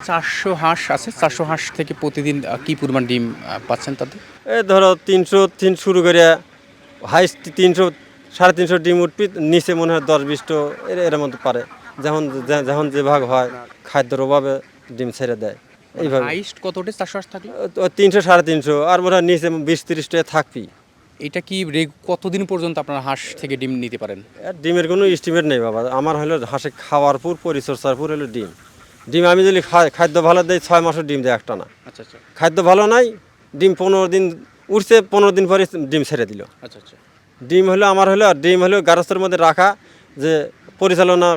চারশো হাঁস আছে। চারশো হাঁস থেকে প্রতিদিন কি পরিমাণ ডিম পাচ্ছেন তাতে এই ধরো তিনশো তিন শুরু করে হাইস্ট তিনশো সাড়ে তিনশো ডিম উঠবি নিচে মনে হয় দশ বিশটো এর এর মতো পারে। যখন যে- যখন যে ভাগ হয় খাদ্যের অভাবে ডিম ছেড়ে দেয়। এইভাবে। হাইস্ট কত ওঠে চারশো হাঁস থাকলে? তিনশো সাড়ে তিনশো আর মনে হয় নিচে বিশ তিরিশটা থাকবি এটা কি কতদিন পর্যন্ত আপনার হাঁস থেকে ডিম নিতে পারেন? ডিমের কোনো এস্টিমেট নেই বাবা। আমার হলো হাঁসে খাওয়ার পর পরিচর্যার পর হলো ডিম। ডিম আমি যদি খাদ্য ভালো দেই ছয় মাসের ডিম দেয় একটা না। আচ্ছা আচ্ছা। খাদ্য ভালো নাই ডিম পনেরো দিন উঠছে পনেরো দিন পরে ডিম ছেড়ে দিল। আচ্ছা আচ্ছা। ডিম হলো আমার হলো আর ডিম হলো গারস্থের মধ্যে রাখা যে পরিচালনা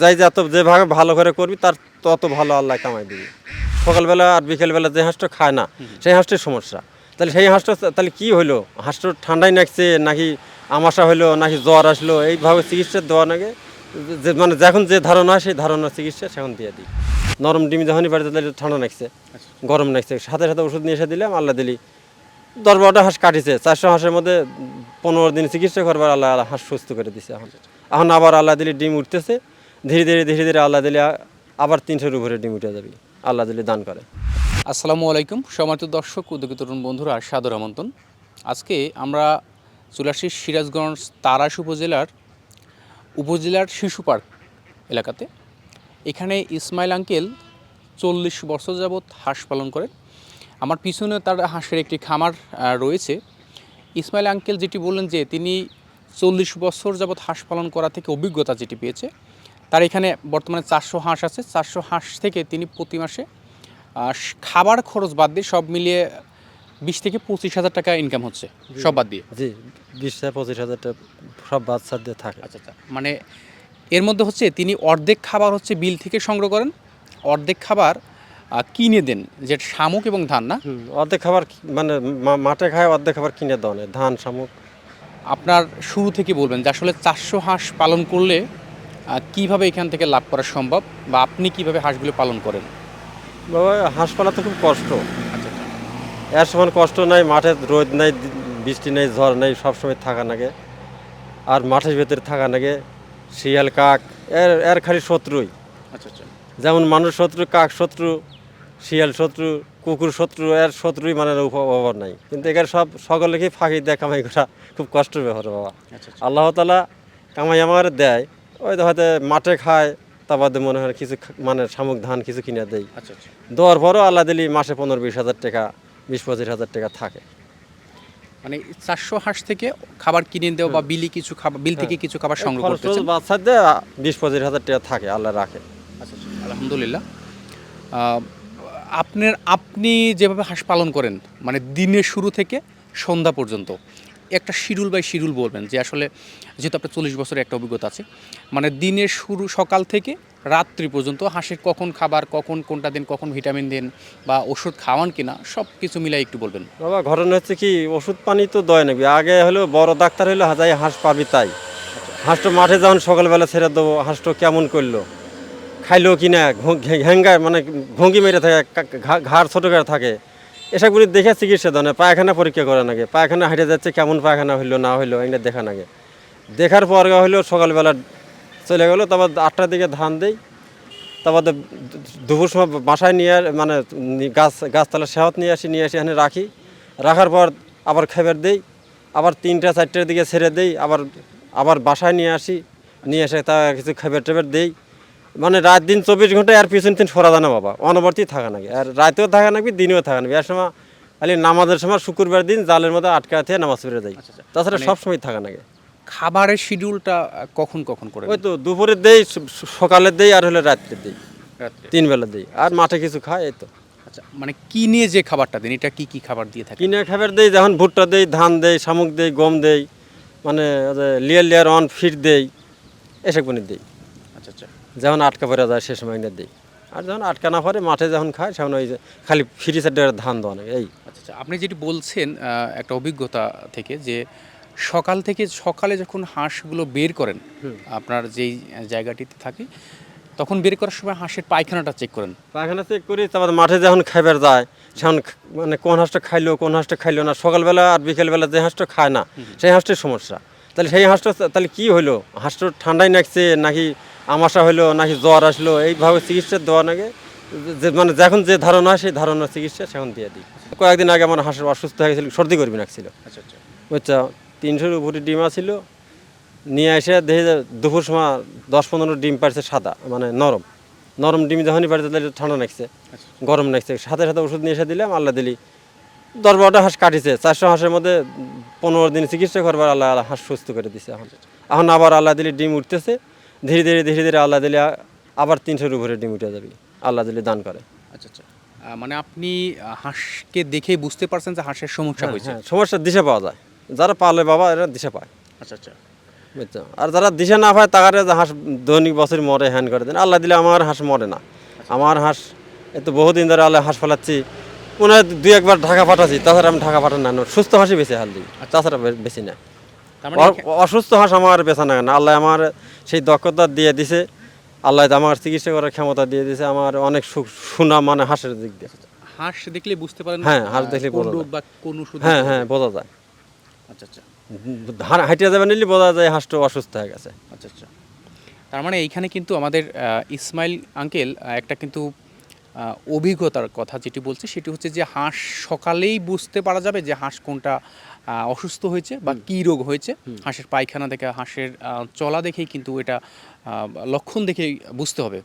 যাই যত যেভাবে ভালো করে করবি তার তত ভালো আল্লাহ কামাই দিবি। সকালবেলা আর বিকেলবেলা যে হাঁসটা খায় না সেই হাঁসটার সমস্যা। তাহলে সেই হাঁসটা তাহলে কী হলো? হাঁসটা ঠান্ডায় নাকছে নাকি আমাশা হলো নাকি জ্বর আসলো? এইভাবে চিকিৎসা দেওয়া নাগে যে মানে যখন যে ধারণা সেই ধারণা চিকিৎসা সেখন দিয়ে দিই। নরম ডিম যখনই বাড়িতে তাহলে ঠান্ডা লাগছে গরম লাগছে। সাথে সাথে ওষুধ নিয়ে এসে দিলাম আল্লাহ দিলি। দশ বারোটা হাঁস কাটিছে চারশো হাঁসের মধ্যে পনেরো দিন চিকিৎসা করবার আল্লাহ আল্লাহ হাঁস সুস্থ করে দিছে এখন। এখন আবার আল্লাহ দিলি ডিম উঠতেছে ধীরে ধীরে ধীরে ধীরে আল্লাহ দিলে আবার তিনশোর উপরে ডিম উঠে যাবে। আল্লাহ দিলি দান করে। আসসালামু আলাইকুম সম্মানিত দর্শক উদ্যোগী তরুণ বন্ধুরা সাদর আমন্ত্রণ। আজকে আমরা চলে আসি সিরাজগঞ্জ তারাস উপজেলার উপজেলার শিশু পার্ক এলাকাতে। এখানে ইসমাইল আঙ্কেল চল্লিশ বছর যাবৎ হাঁস পালন করেন। আমার পিছনে তার হাঁসের একটি খামার রয়েছে। ইসমাইল আঙ্কেল যেটি বললেন যে তিনি চল্লিশ বছর যাবৎ হাঁস পালন করা থেকে অভিজ্ঞতা যেটি পেয়েছে, তার এখানে বর্তমানে চারশো হাঁস আছে। চারশো হাঁস থেকে তিনি প্রতি মাসে খাবার খরচ বাদ দিয়ে সব মিলিয়ে বিশ থেকে পঁচিশ হাজার টাকা ইনকাম হচ্ছে সব বাদ দিয়ে। জি বিশ থেকে পঁচিশ হাজারটা সব বাচ্চাদের থাকে। আচ্ছা আচ্ছা। মানে এর মধ্যে হচ্ছে তিনি অর্ধেক খাবার হচ্ছে বিল থেকে সংগ্রহ করেন অর্ধেক খাবার কিনে দেন যেটা শামুক এবং ধান না? অর্ধেক খাবার মানে মাঠে খায় অর্ধেক খাবার কিনে দেওয়া ধান শামুক। আপনার শুরু থেকে বলবেন যে আসলে চারশো হাঁস পালন করলে কীভাবে এখান থেকে লাভ করা সম্ভব বা আপনি কীভাবে হাঁসগুলো পালন করেন? বাবা হাঁস পালা তো খুব কষ্ট। এর সমান কষ্ট নাই মাঠে রোদ নাই বৃষ্টি নেই ঝড় নেই সবসময় থাকা লাগে। আর মাঠের ভেতরে থাকা লাগে শিয়াল কাক এর এর খালি শত্রুই। আচ্ছা আচ্ছা। যেমন মানুষ শত্রু কাক শত্রু শিয়াল শত্রু কুকুর শত্রু এর শত্রুই মানে অভাব নাই। কিন্তু এখানে সব সকলকে ফাঁকি দেয় কামাই করা খুব কষ্টের ব্যাপার বাবা। আচ্ছা আল্লাহ তালা কামাই আমার দেয় ওই তো হয়তো মাঠে খায় তা বাদে মনে হয় কিছু মানে শামুক ধান কিছু কিনে দেয়। দেওয়ার পরও আল্লাহ দিলি মাসে পনেরো বিশ হাজার টাকা। বিশ পঁচিশ হাজার টাকা থাকে। মানে চারশো হাঁস থেকে খাবার কিনে দেওয়া বা বিলি কিছু খাবার বিল থেকে কিছু খাবার সংগ্রহ করতেছেন? বাচ্চাদের বিশ পঁচিশ হাজার টাকা থাকে আল্লাহ রাখে। আচ্ছা আচ্ছা, আলহামদুলিল্লাহ। আপনার আপনি যেভাবে হাঁস পালন করেন মানে দিনের শুরু থেকে সন্ধ্যা পর্যন্ত একটা শিডিউল বাই শিডিউল বলবেন যে আসলে যেহেতু আপনার চল্লিশ বছরের একটা অভিজ্ঞতা আছে মানে দিনের শুরু সকাল থেকে রাত্রি পর্যন্ত হাঁসের কখন খাবার, কখন কোনটা দিন, কখন ভিটামিন দেন বা ওষুধ খাওয়ান কিনা, সব কিছু মিলাই একটু বলবেন। বাবা, ঘটনা হচ্ছে কি, ওষুধ পানি তো দয় নেবে আগে হলো বড় ডাক্তার হইল যাই হাঁস পাবি তাই। হাঁসটা মাঠে যখন সকালবেলা ছেড়ে দেবো, হাঁসটা কেমন করল? খাইলো কি না ঘেঙ্গায় মানে ঘঙ্গি মেরে থাকে ঘাড় ছোটো করে থাকে। এসবগুলি দেখে চিকিৎসা দেয় না, পায়খানা পরীক্ষা করা নাগে পায়খানা হাঁটে যাচ্ছে, কেমন পায়খানা হইল না হইল এগুলো দেখা নাগে দেখার পর হইল সকালবেলা চলে গেলো তারপর আটটার দিকে ধান দিই। তারপর দুপুর সময় বাসায় নিয়ে মানে গাছ গাছতলা সেহত নিয়ে আসি নিয়ে আসি এখানে রাখি। রাখার পর আবার খাবার দিই আবার তিনটা চারটের দিকে ছেড়ে দিই আবার আবার বাসায় নিয়ে আসি। নিয়ে এসে তা কিছু খাবার টাবার দিই। মানে রাত দিন চব্বিশ ঘণ্টা আর পিছন তিন সরা যায় না বাবা অনবর্তী থাকা নাকি? আর রাতেও থাকা নাকি দিনেও থাকা নাকি? আর সময় খালি নামাজের সময় শুক্রবার দিন জালের মধ্যে আটকা থেকে নামাজ পড়ে যাই। আচ্ছা, আচ্ছা। তাছাড়া মানে- সব সময় থাকা নাকি? খাবারের শিডিউলটা কখন কখন করে ওই তো দুপুরে দেই সকালে দেই আর হলে রাত্রে দেই। তিন বেলা দেই। আর মাঠে কিছু খায় এই তো। আচ্ছা মানে কিনে যে খাবারটা দেন এটা কি কি খাবার দিয়ে থাকে? কিনে খাবার দেই যখন ভুট্টা দেই ধান দেই শামুক দেই গম দেই মানে লিয়ার লিয়ার অন ফিট দেই এসব কোনো দেই। আচ্ছা আচ্ছা। যখন আটকা পড়ে যায় সে সময় দেই। আর যখন আটকা না পড়ে মাঠে যখন খায় সেখন ওই যে খালি ফ্রি সাইডের ধান দেওয়া এই। আচ্ছা আচ্ছা। আপনি যেটি বলছেন একটা অভিজ্ঞতা থেকে যে সকাল থেকে সকালে যখন হাঁসগুলো বের করেন আপনার যেই জায়গাটিতে থাকে তখন বের করার সময় হাঁসের পায়খানাটা চেক করেন। পায়খানা চেক করি তারপর মাঠে যখন খাইবার যায় সেখন মানে কোন হাঁসটা খাইলো কোন হাঁসটা খাইলো না সকালবেলা আর বিকেলবেলা যে হাঁসটা খায় না সেই হাঁসটার সমস্যা। তাহলে সেই হাঁসটা তাহলে কি হইল? হাঁসটা ঠান্ডায় নাকছে নাকি আমাশা হইল নাকি জ্বর আসলো? এইভাবে চিকিৎসা দেওয়া নাগে যে মানে যখন যে ধারণা সেই ধারণার চিকিৎসা সেখন দিয়ে দিই। কয়েকদিন আগে আমার হাঁসের অসুস্থ হয়ে গেছিল সর্দি করবি না ছিল আচ্ছা আচ্ছা। বুঝছ? তিনশোর উপরে ডিম ছিল নিয়ে এসে দেখি দুপুর সময় দশ পনেরো ডিম পারছে সাদা মানে নরম। নরম ডিম যখনই পারছে তাহলে ঠান্ডা লাগছে গরম লাগছে। সাথে সাথে ওষুধ নিয়ে এসে দিলাম আল্লাহ দিলি। দশ বারোটা হাঁস কাটিছে চারশো হাঁসের মধ্যে পনেরো দিন চিকিৎসা করবার আল্লাহ আল্লাহ হাঁস সুস্থ করে দিছে এখন। এখন আবার আল্লাহ দিলি ডিম উঠতেছে ধীরে ধীরে ধীরে ধীরে আল্লাহ দিলে আবার তিনশোর উপরে ডিম উঠে যাবে আল্লাহ দিলি দান করে। আচ্ছা আচ্ছা। মানে আপনি হাঁসকে দেখেই বুঝতে পারছেন যে হাঁসের সমস্যা হয়েছে। হ্যাঁ সমস্যার দিশা পাওয়া যায়। যারা পালে বাবা এরা দিশা পায়। আচ্ছা আচ্ছা। বুঝছ? আর যারা দিশা না পায় তারা হাঁস দৈনিক বছর মরে হ্যান করে দেন। আল্লাহ দিলে আমার হাঁস মরে না। আমার হাঁস এত বহুদিন ধরে আল্লাহ হাঁস ফেলাচ্ছি। মনে হয় দুই একবার ঢাকা পাঠাচ্ছি। তাছাড়া আমি ঢাকা পাঠান না। সুস্থ হাঁসই বেশি হাল দিই। তাছাড়া বেশি না। মানে অসুস্থ হাঁস আমার বেচা না। না আল্লাহ আমার সেই দক্ষতা দিয়ে দিছে। আল্লাহ আমার চিকিৎসা করার ক্ষমতা দিয়ে দিছে। আমার অনেক সু- সুনাম মানে হাঁসের দিক দিয়ে। হাঁস দেখলে বুঝতে পারেন হ্যাঁ, হাঁস দেখলে হ্যাঁ হ্যাঁ বোঝা যায়। আচ্ছা আচ্ছা। হা- হাঁটিয়ে যাবে নিলে বোঝা যায় হাঁসটা অসুস্থ হয়ে গেছে। আচ্ছা আচ্ছা। তার মানে এইখানে কিন্তু আমাদের ইসমাইল আঙ্কেল একটা কিন্তু অভিজ্ঞতার কথা যেটি বলছে সেটি হচ্ছে যে হাঁস সকালেই বুঝতে পারা যাবে যে হাঁস কোনটা অসুস্থ হয়েছে বা কী রোগ হয়েছে। হাঁসের পায়খানা দেখে হাঁসের চলা দেখেই কিন্তু এটা লক্ষণ দেখেই বুঝতে হবে।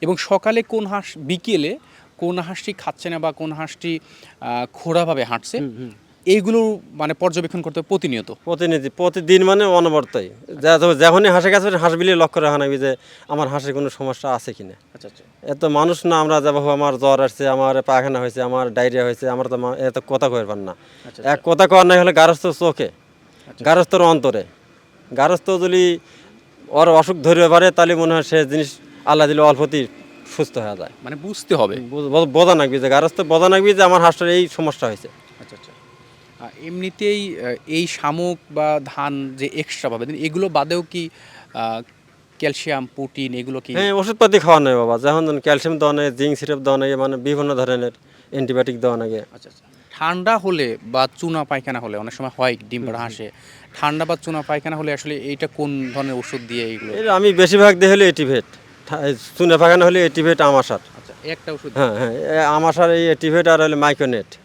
এবং সকালে কোন হাঁস বিকেলে কোন হাঁসটি খাচ্ছে না বা কোন হাঁসটি খোঁড়াভাবে হাঁটছে এইগুলো মানে পর্যবেক্ষণ করতে হবে প্রতিনিয়ত? প্রতিনিধি প্রতিদিন মানে অনবরতই। যখনই হাঁসের কাছে হাঁস বিলি লক্ষ্য রাখা নাকি যে আমার হাঁসের কোনো সমস্যা আছে কিনা। আচ্ছা আচ্ছা। এত মানুষ না আমরা যাব আমার জ্বর আসছে আমার পায়খানা হয়েছে আমার ডায়রিয়া হয়েছে আমার তো এত কথা কয়ে পার না। আচ্ছা, এক কথা কর নাই হলে গারস্থ চোখে গারস্থর অন্তরে। গারস্থ যদি ওর অসুখ ধরতে পারে তাহলে মনে হয় সে জিনিস আল্লাহ দিলে অল্পতেই সুস্থ হয়ে যায়। মানে বুঝতে হবে। বোঝা নাকবি যে গারস্থ বোঝা নাকবি যে আমার হাঁসটার এই সমস্যা হয়েছে। আচ্ছা আচ্ছা এমনিতেই এই শামুক বা ধান যে এক্সট্রা পাবে এগুলো বাদেও কি ক্যালসিয়াম প্রোটিন এগুলো কি হ্যাঁ ওষুধপাতি খাওয়া নেই বাবা। যখন ক্যালসিয়াম দেওয়া নেই জিঙ্ক সিরাপ দেওয়া নেই মানে বিভিন্ন ধরনের অ্যান্টিবায়োটিক দেওয়া নাকি আচ্ছা আচ্ছা। ঠান্ডা হলে বা চুনা পায়খানা হলে অনেক সময় হয় ডিম পাড়া হাসে ঠান্ডা বা চুনা পায়খানা হলে আসলে এইটা কোন ধরনের ওষুধ দিয়ে এইগুলো? আমি বেশিরভাগ দিয়ে হলে এটিভেট চুনা পাখানো হলে এটিভেট আমাশার আচ্ছা একটা ওষুধ হ্যাঁ হ্যাঁ আমাশার এই এটিভেট আর হলে মাইক্রোনেট। এ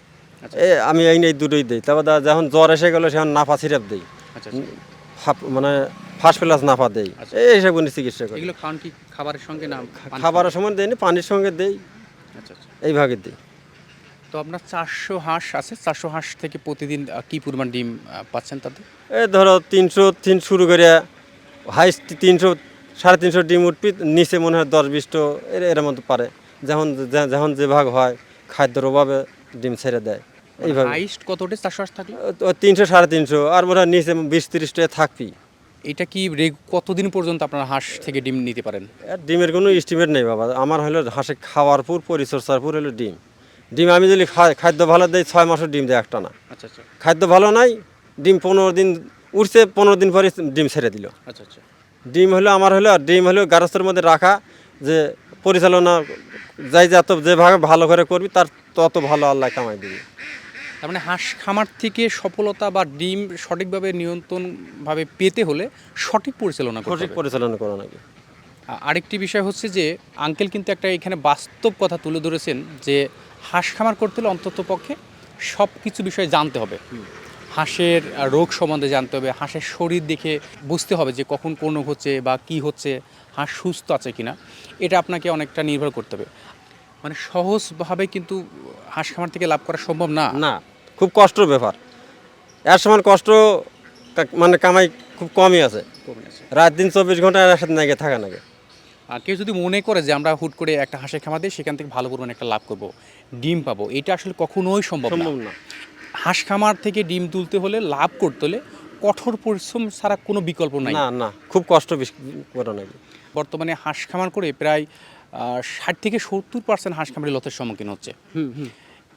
আমি এই এই দুটোই দিই। তারপর যখন জ্বর এসে গেলো সেখন নাফা সিরাপ দিই। আচ্ছা আচ্ছা। মানে ফার্স্ট ক্লাস নাফা দেই। আচ্ছা। এই সব চিকিৎসা করি। এগুলো খাওয়ান কি খাবারের সঙ্গে না খাবারের সময় দেই না পানির সঙ্গে দেই। এইভাবে দিই। তো আপনার চারশো হাঁস আছে চারশো হাঁস থেকে প্রতিদিন কি পরিমাণ ডিম পাচ্ছেন তাতে এই ধরো তিনশো তিন শুরু করে হাইস্ট তিনশো সাড়ে তিনশো ডিম উঠবি নিচে মনে হয় দশ বিশটো এর এর মতো পারে। যখন যখন যে ভাগ হয় খাদ্যর অভাবে ডিম ছেড়ে দেয়। এইভাবে। হাইস্ট কত ওঠে চারশো হাঁস থাকলে? তিনশো সাড়ে তিনশো আর মনে হয় নিচে বিশ তিরিশটা থাকবি এটা কি কতদিন পর্যন্ত আপনার হাঁস থেকে ডিম নিতে পারেন? ডিমের কোনো এস্টিমেট নেই বাবা। আমার হলো হাঁসে খাওয়ার পর পরিচর্যার পর হলো ডিম। ডিম আমি যদি খাদ্য ভালো দেই ছয় মাসের ডিম দেয় একটা না আচ্ছা আচ্ছা। খাদ্য ভালো নাই ডিম পনেরো দিন উঠছে পনেরো দিন পরে ডিম ছেড়ে দিল। আচ্ছা আচ্ছা। ডিম হলো আমার হলো আর ডিম হলো গারস্থের মধ্যে রাখা যে পরিচালনা যাই যত যেভাবে ভালো করে করবি তার তত ভালো আল্লাহ কামাই দিবি। তার মানে হাঁস খামার থেকে সফলতা বা ডিম সঠিকভাবে নিয়ন্ত্রণভাবে পেতে হলে সঠিক পরিচালনা সঠিক পরিচালনা করা আ- আরেকটি বিষয় হচ্ছে যে আঙ্কেল কিন্তু একটা এখানে বাস্তব কথা তুলে ধরেছেন যে হাঁস খামার করতে হলে অন্তত পক্ষে সব কিছু বিষয়ে জানতে হবে। হাঁসের রোগ সম্বন্ধে জানতে হবে হাঁসের শরীর দেখে বুঝতে হবে যে কখন কোন হচ্ছে বা কি হচ্ছে হাঁস সুস্থ আছে কিনা। এটা আপনাকে অনেকটা নির্ভর করতে হবে। মানে সহজভাবে কিন্তু হাঁস খামার থেকে লাভ করা সম্ভব না। না খুব কষ্টের ব্যাপার। এর সমান কষ্ট মানে কামাই খুব কমই আছে। কমে আছে। রাত দিন চব্বিশ ঘণ্টা একসাথে নাকি থাকা নাকি আর কেউ যদি মনে করে যে আমরা হুট করে একটা হাঁসের খামার দিই সেখান থেকে ভালো পরিমাণে একটা লাভ করব ডিম পাবো এটা আসলে কখনোই সম্ভব না। সম্ভব না। হাঁস খামার থেকে ডিম তুলতে হলে লাভ করতে হলে কঠোর পরিশ্রম ছাড়া কোনো বিকল্প নাই। না না খুব কষ্ট বেশি করা নাকি বর্তমানে হাঁস খামার করে প্রায় ষাট থেকে সত্তর পার্সেন্ট হাঁস খামারি লতের সম্মুখীন হচ্ছে।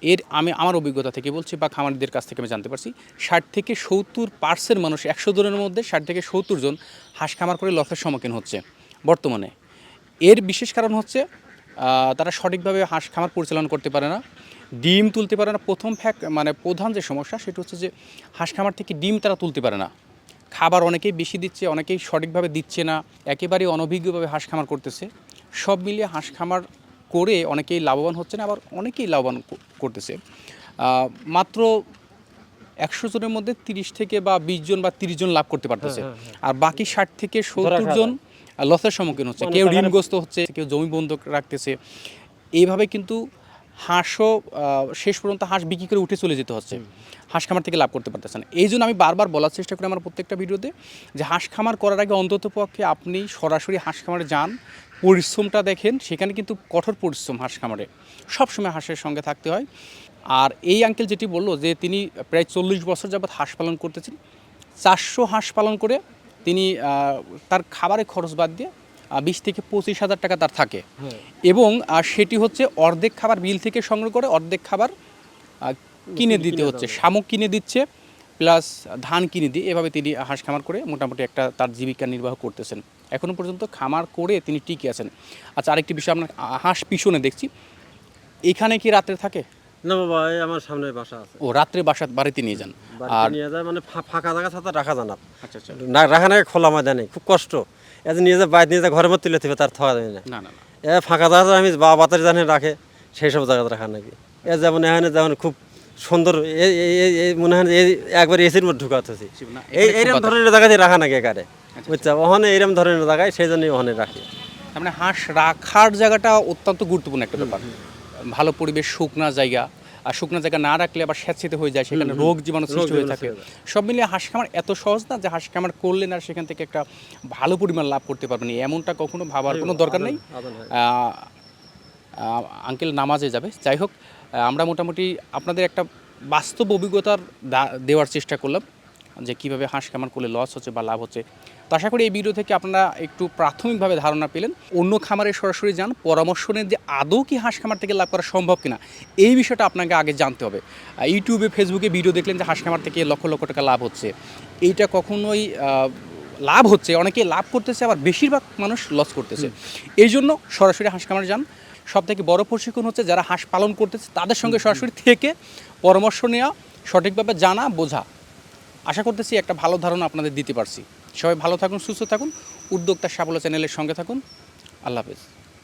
এর আমি আমার অভিজ্ঞতা থেকে বলছি বা খামারিদের কাছ থেকে আমি জানতে পারছি ষাট থেকে সত্তর পার্সেন্ট মানুষ একশো জনের মধ্যে ষাট থেকে সত্তর জন হাঁস খামার করে লসের সম্মুখীন হচ্ছে বর্তমানে। এর বিশেষ কারণ হচ্ছে তারা সঠিকভাবে হাঁস খামার পরিচালনা করতে পারে না ডিম তুলতে পারে না। প্রথম ফ্যাক মানে প্রধান যে সমস্যা সেটা হচ্ছে যে হাঁস খামার থেকে ডিম তারা তুলতে পারে না। খাবার অনেকেই বেশি দিচ্ছে অনেকেই সঠিকভাবে দিচ্ছে না একেবারেই অনভিজ্ঞভাবে হাঁস খামার করতেছে। সব মিলিয়ে হাঁস খামার করে অনেকেই লাভবান হচ্ছে না আবার অনেকেই লাভবান করতেছে। মাত্র একশো জনের মধ্যে তিরিশ থেকে বা বিশ জন বা তিরিশ জন লাভ করতে পারতেছে। আর বাকি ষাট থেকে সত্তর জন লসের সম্মুখীন হচ্ছে। কেউ ঋণগ্রস্ত হচ্ছে কেউ জমি বন্ধক রাখতেছে। এইভাবে কিন্তু হাঁসও শেষ পর্যন্ত হাঁস বিক্রি করে উঠে চলে যেতে হচ্ছে। হাঁস খামার থেকে লাভ করতে পারতেছে না। এই জন্য আমি বারবার বলার চেষ্টা করি আমার প্রত্যেকটা ভিডিওতে যে হাঁস খামার করার আগে অন্তত পক্ষে আপনি সরাসরি হাঁস খামারে যান, পরিশ্রমটা দেখেন, সেখানে কিন্তু কঠোর পরিশ্রম হাঁস খামারে। সবসময় হাঁসের সঙ্গে থাকতে হয়। আর এই আঙ্কেল যেটি বলল যে তিনি প্রায় চল্লিশ বছর যাবৎ হাঁস পালন করতেছেন, চারশো হাঁস পালন করে তিনি তার খাবারের খরচ বাদ দিয়ে বিশ থেকে পঁচিশ হাজার টাকা তার থাকে। এবং আহ, সেটি হচ্ছে অর্ধেক খাবার বিল থেকে সংগ্রহ করে অর্ধেক খাবার কিনে দিতে হচ্ছে। শামুক কিনে দিচ্ছে প্লাস ধান কিনে দিয়ে এভাবে তিনি হাঁস খামার করে মোটামুটি একটা তার জীবিকা নির্বাহ করতেছেন। এখনও পর্যন্ত খামার করে তিনি টিকে আছেন। আচ্ছা আরেকটি বিষয় আপনার হাঁস পিছনে দেখছি। এখানে কি রাত্রে থাকে? না বাবা আমার সামনে বাসা আছে। ও রাত্রে বাসা বাড়িতে নিয়ে যান। আর নিয়ে যায় মানে ফাঁকা জায়গা রাখা যায় না। আচ্ছা আচ্ছা। রাখা না খোলা ময়দানে খুব কষ্ট। এত নিয়ে যায় বাইরে নিয়ে যায় ঘরের মধ্যে তুলে দেবে তার থাকা যায় না। এ ফাঁকা জায়গা আমি বা বাতাস জানে রাখে সেই সব জায়গাতে রাখা নাকি। এ যেমন এখানে যেমন খুব সুন্দর মনে হয় এই একবার এসির মধ্যে ঢুকাতেছি এই এইরকম ধরনের জায়গাতে রাখা নাকি একারে? বুঝছ? ওখানে এইরকম ধরনের জায়গায় সেই জন্যই ওখানে রাখি। মানে হাঁস রাখার জায়গাটা অত্যন্ত গুরুত্বপূর্ণ একটা ব্যাপার। ভালো পরিবেশ শুকনা জায়গা আর শুকনো জায়গা না রাখলে আবার স্যাঁচিতে হয়ে যায় সেখানে রোগ জীবাণু সৃষ্টি হয়ে থাকে। সব মিলিয়ে হাঁস খামার এত সহজ না যে হাঁস খামার করলেন আর সেখান থেকে একটা ভালো পরিমাণ লাভ করতে পারবেন এমনটা কখনো ভাবার কোনো দরকার নেই। আঙ্কেল নামাজে যাবে। যাই হোক আমরা মোটামুটি আপনাদের একটা বাস্তব অভিজ্ঞতার দেওয়ার চেষ্টা করলাম। যে কীভাবে হাঁস খামার করলে লস হচ্ছে বা লাভ হচ্ছে। তো আশা করি এই ভিডিও থেকে আপনারা একটু প্রাথমিকভাবে ধারণা পেলেন। অন্য খামারে সরাসরি যান পরামর্শ নেন যে আদৌ কি হাঁস খামার থেকে লাভ করা সম্ভব কিনা। এই বিষয়টা আপনাকে আগে জানতে হবে। ইউটিউবে ফেসবুকে ভিডিও দেখলেন যে হাঁস খামার থেকে লক্ষ লক্ষ টাকা লাভ হচ্ছে। এইটা কখনোই লাভ হচ্ছে অনেকে লাভ করতেছে আবার বেশিরভাগ মানুষ লস করতেছে। এই জন্য সরাসরি হাঁস খামারে যান। সব থেকে বড় প্রশিক্ষণ হচ্ছে যারা হাঁস পালন করতেছে তাদের সঙ্গে সরাসরি থেকে পরামর্শ নেওয়া সঠিকভাবে জানা বোঝা। আশা করতেছি একটা ভালো ধারণা আপনাদের দিতে পারছি। সবাই ভালো থাকুন, সুস্থ থাকুন। উদ্যোক্তা সাফল্য চ্যানেলের সঙ্গে থাকুন। আল্লাহ হাফেজ।